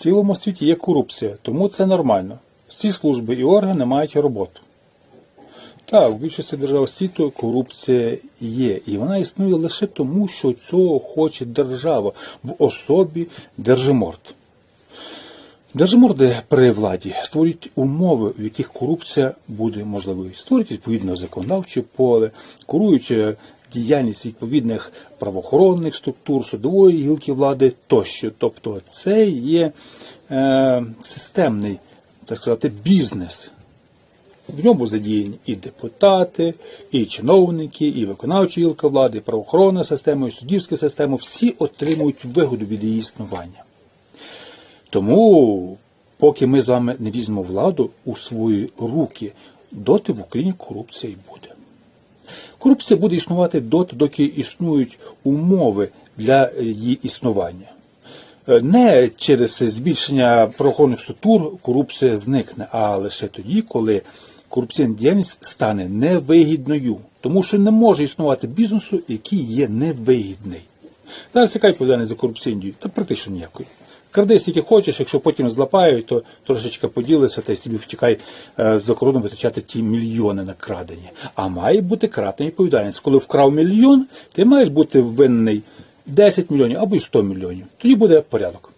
цілому світі є корупція, тому це нормально. Всі служби і органи мають роботу. Так, в більшості держав світу корупція є, і вона існує лише тому, що цього хоче держава в особі держиморд. Держиморди при владі створюють умови, в яких корупція буде можливою. Створюють відповідне законодавче поле, курують е, діяльність відповідних правоохоронних структур, судової гілки влади тощо. Тобто це є е, системний, так сказати, бізнес. В ньому задіяні і депутати, і чиновники, і виконавча гілка влади, і правоохоронна система, і суддівська система. Всі отримують вигоду від її існування. Тому, поки ми з вами не візьмемо владу у свої руки, доти в Україні корупція й буде. Корупція буде існувати доти, доки існують умови для її існування. Е, Не через збільшення правоохоронних структур корупція зникне, а лише тоді, коли корупційна діяльність стане невигідною, тому що не може існувати бізнесу, який є невигідний. Зараз яка відповідальність за корупційну дію? Та практично ніякої. Кради скільки хочеш, якщо потім злапають, то трошечки поділися та й собі втікай е, за кордоном витрачати ті мільйони на крадені. А має бути кратна відповідальність. Коли вкрав мільйон, ти маєш бути винний 10 мільйонів або й 100 мільйонів. Тоді буде порядок.